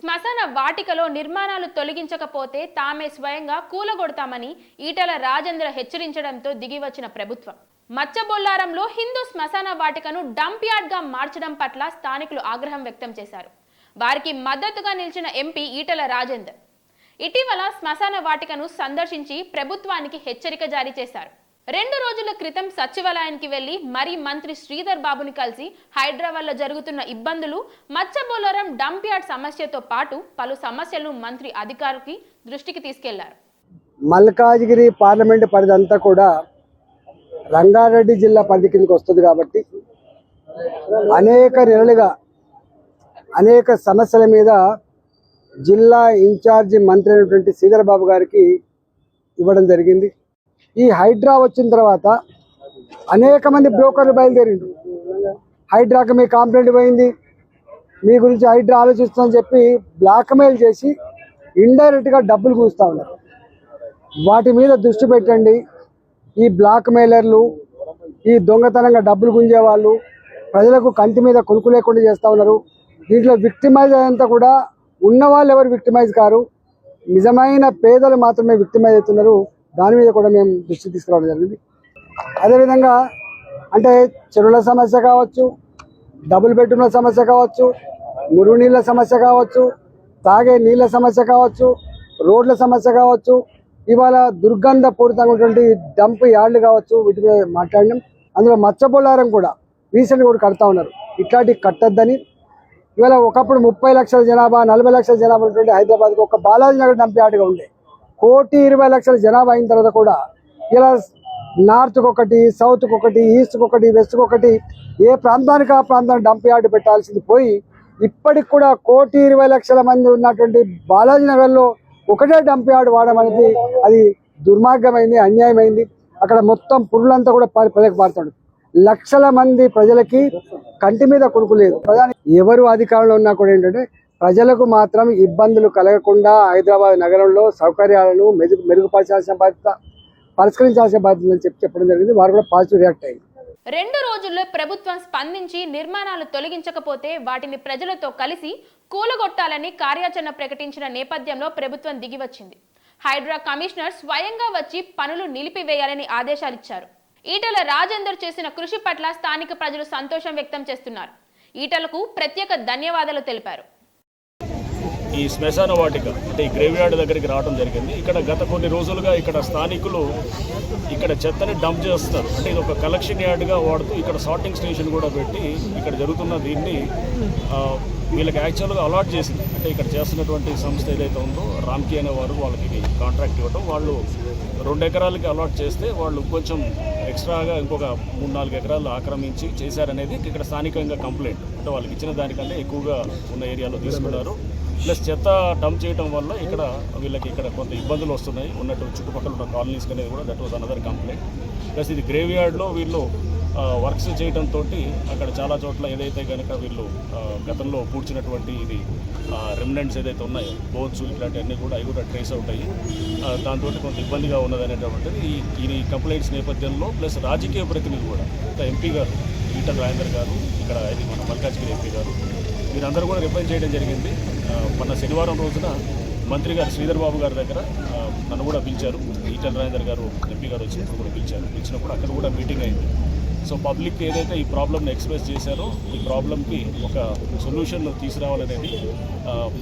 శ్మశాన వాటికలో నిర్మాణాలు తొలగించకపోతే తామే స్వయంగా కూలగొడతామని ఈటల రాజేంద్ర హెచ్చరించడంతో దిగివచ్చిన ప్రభుత్వం. మచ్చబొల్లారంలో హిందూ శ్మశాన వాటికను డంప్ యార్డ్గా మార్చడం పట్ల స్థానికులు ఆగ్రహం వ్యక్తం చేశారు. వారికి మద్దతుగా నిలిచిన ఎంపీ ఈటల రాజేందర్. ఇటీవల శ్మశాన వాటికను సందర్శించి ప్రభుత్వానికి హెచ్చరిక జారీ చేశారు. రెండు రోజుల క్రితం సచివాలయానికి వెళ్ళి మరి మంత్రి శ్రీధర్ బాబుని కలిసి హైదరాబాద్లో జరుగుతున్న ఇబ్బందులు మత్స్యబోలరం డంప్ యార్డ్ సమస్యతో పాటు పలు సమస్యలను మంత్రి అధికారికి దృష్టికి తీసుకెళ్ళారు. మల్కాజ్గిరి పార్లమెంట్ పరిధి అంతా కూడా రంగారెడ్డి జిల్లా పరిధి కిందకి వస్తుంది కాబట్టి అనేక నెలలుగా అనేక సమస్యల మీద జిల్లా ఇన్ఛార్జి మంత్రి అయినటువంటి శ్రీధర్ బాబు గారికి ఇవ్వడం జరిగింది. ఈ హైడ్రా వచ్చిన తర్వాత అనేక మంది బ్రోకర్లు బయలుదేరిండు హైడ్రాకి మీ కాంప్లైంట్ పోయింది. మీ గురించి హైడ్రా ఆలోచిస్తుందని చెప్పి బ్లాక్మెయిల్ చేసి ఇండైరెక్ట్గా డబ్బులు కూస్తూ ఉన్నారు. వాటి మీద దృష్టి పెట్టండి. ఈ బ్లాక్మెయిలర్లు ఈ దొంగతనంగా డబ్బులు గుంజే వాళ్ళు ప్రజలకు కంటి మీద కొనుక్కు లేకుండా చేస్తూ ఉన్నారు. దీంట్లో విక్టిమైజ్ అయ్యేంత కూడా ఉన్న వాళ్ళు ఎవరు విక్టిమైజ్ కారు? నిజమైన పేదలు మాత్రమే విక్టిమైజ్ అవుతున్నారు. దాని మీద కూడా మేము దృష్టి తీసుకురావడం జరిగింది. అదేవిధంగా అంటే చెరువుల సమస్య కావచ్చు డబుల్ బెడ్రూమ్ల సమస్య కావచ్చు మురుగునీళ్ళ సమస్య కావచ్చు తాగే నీళ్ళ సమస్య కావచ్చు రోడ్ల సమస్య కావచ్చు ఇవాళ దుర్గంధ పూరితమైనటువంటి డంప్ యార్డ్లు కావచ్చు వీటి మీద మాట్లాడినాం. అందులో మచ్చబొల్లారం కూడా రీసెంట్గా కూడా కడతా ఉన్నారు. ఇట్లాంటివి కట్టద్దని. ఇవాళ ఒకప్పుడు ముప్పై లక్షల జనాభా నలభై లక్షల జనాభా ఉన్నటువంటి హైదరాబాద్కి ఒక బాలాజీ నగర్ డంప్ యార్డ్గా ఉండే. కోటి ఇరవై లక్షల జనాభా అయిన తర్వాత కూడా ఇలా నార్త్కి ఒకటి సౌత్కి ఒకటి ఈస్ట్కి ఒకటి వెస్ట్కి ఒకటి ఏ ప్రాంతానికి ఆ ప్రాంతానికి డంప్ యార్డ్ పెట్టాల్సింది పోయి ఇప్పటికి కూడా కోటి ఇరవై లక్షల మంది ఉన్నటువంటి బాలాజీ నగర్లో ఒకటే డంప్ యార్డ్ వాడడం అనేది అది దుర్మార్గమైంది అన్యాయమైంది. అక్కడ మొత్తం పురులంతా కూడా ప్రజలకు పారుతాడు. లక్షల మంది ప్రజలకి కంటి మీద కొనుక్కు ప్రధాని ఎవరు అధికారంలో ఉన్నా కూడా ఏంటంటే ప్రజలకు మాత్రం ఇబ్బందులు కలగకుండా హైదరాబాద్ నగరంలో సౌకర్యాలను మెరుగు మెరుగుపరచాల్సిన బాధ్యత పరిష్కరించాల్సిన బాధ్యత అని చెప్పి చెప్పడం జరిగింది. వారు కూడా పాజిటివ్ రియాక్ట్ అయ్యింది రెండు రోజుల్లో ప్రభుత్వం స్పందించి నిర్మాణాలు తొలగించకపోతే వాటిని ప్రజలతో కలిసి కూలగొట్టాలని కార్యాచరణ ప్రకటించిన నేపథ్యంలో ప్రభుత్వం దిగివచ్చింది. హైడ్రా కమిషనర్ స్వయంగా వచ్చి పనులు నిలిపివేయాలని ఆదేశాలిచ్చారు ఈటల రాజేందర్ చేసిన కృషి పట్ల స్థానిక ప్రజలు సంతోషం వ్యక్తం చేస్తున్నారు. ఈటలకు ప్రత్యేక ధన్యవాదాలు తెలిపారు. ఈ శ్మశాన వాటిక అంటే ఈ గ్రేవ్యార్డ్ దగ్గరికి రావడం జరిగింది. ఇక్కడ గత కొన్ని రోజులుగా ఇక్కడ స్థానికులు ఇక్కడ చెత్తని డంప్ చేస్తారు అంటే ఇది ఒక కలెక్షన్ యార్డ్గా వాడుతూ ఇక్కడ సార్టింగ్ స్టేషన్ కూడా పెట్టి ఇక్కడ జరుగుతున్న దీన్ని వీళ్ళకి యాక్చువల్గా అలాట్ చేసింది. అంటే ఇక్కడ చేస్తున్నటువంటి సంస్థ ఏదైతే ఉందో రామ్కి అనే వారు వాళ్ళకి ఇది కాంట్రాక్ట్ ఇవ్వడం వాళ్ళు రెండు ఎకరాలకి అలాట్ చేస్తే వాళ్ళు కొంచెం ఎక్స్ట్రాగా ఇంకొక మూడు నాలుగు ఎకరాలు ఆక్రమించి చేశారనేది ఇక్కడ స్థానికంగా కంప్లైంట్ అంటే వాళ్ళకి ఇచ్చిన దానికంటే ఎక్కువగా ఉన్న ఏరియాలో తీసుకున్నారు. ప్లస్ చెత్త డంప్ చేయడం వల్ల ఇక్కడ వీళ్ళకి ఇక్కడ కొంత ఇబ్బందులు వస్తున్నాయి. ఉన్నట్టు చుట్టుపక్కల ఉన్న కాలనీస్ అనేది కూడా that was another complaint plus ఇది గ్రేవ్ యార్డ్లో వీళ్ళు వర్క్స్ చేయడంతో అక్కడ చాలా చోట్ల ఏదైతే కనుక వీళ్ళు గతంలో పూడ్చినటువంటి ఇది రెమినెంట్స్ ఏదైతే ఉన్నాయో బోన్స్ ఇట్లాంటివన్నీ కూడా అవి కూడా ట్రేస్ అవుట్ అయ్యి దాంతో కొంత ఇబ్బందిగా ఉన్నదనేటువంటిది ఈ ఈ కంప్లైంట్స్ నేపథ్యంలో ప్లస్ రాజకీయ ప్రతినిధులు కూడా ఎంపీ గారు ఈటల రాజేందర్ గారు ఇక్కడ ఇది మన మల్కాజ్గిరి ఎంపీ గారు వీరందరూ కూడా రిప్లై చేయడం జరిగింది. మొన్న శనివారం రోజున మంత్రి గారు శ్రీధర్ బాబు గారి దగ్గర నన్ను కూడా పిలిచారు. ఈటల రాజేందర్ గారు ఎంపీ గారు వచ్చినప్పుడు కూడా పిలిచారు. పిలిచినప్పుడు అక్కడ కూడా మీటింగ్ అయింది. సో పబ్లిక్ ఏదైతే ఈ ప్రాబ్లమ్ని ఎక్స్ప్రెస్ చేశారో ఈ ప్రాబ్లమ్కి ఒక సొల్యూషన్ తీసుకురావాలనేది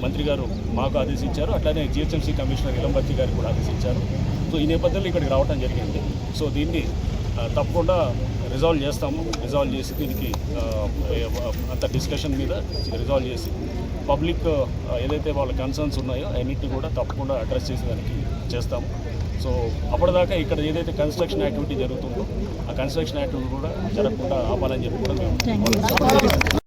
మంత్రి గారు మాకు ఆదేశించారు. అట్లానే జిహెచ్ఎంసీ కమిషనర్ ఇలంబర్తి గారికి కూడా ఆదేశించారు. సో ఈ నేపథ్యంలో ఇక్కడికి రావడం జరిగింది. సో దీన్ని తప్పకుండా రిజాల్వ్ చేస్తాము రిజాల్వ్ చేసి దీనికి అంత డిస్కషన్ మీద రిజాల్వ్ చేసి పబ్లిక్ ఏదైతే వాళ్ళ కన్సర్న్స్ ఉన్నాయో అన్నింటినీ కూడా తప్పకుండా అడ్రస్ చేసేదానికి చేస్తాము. సో అప్పటిదాకా ఇక్కడ ఏదైతే కన్స్ట్రక్షన్ యాక్టివిటీ జరుగుతుందో ఆ కన్స్ట్రక్షన్ యాక్టివిటీ కూడా జరగకుండా ఆపాలని చెప్పి కూడా మేము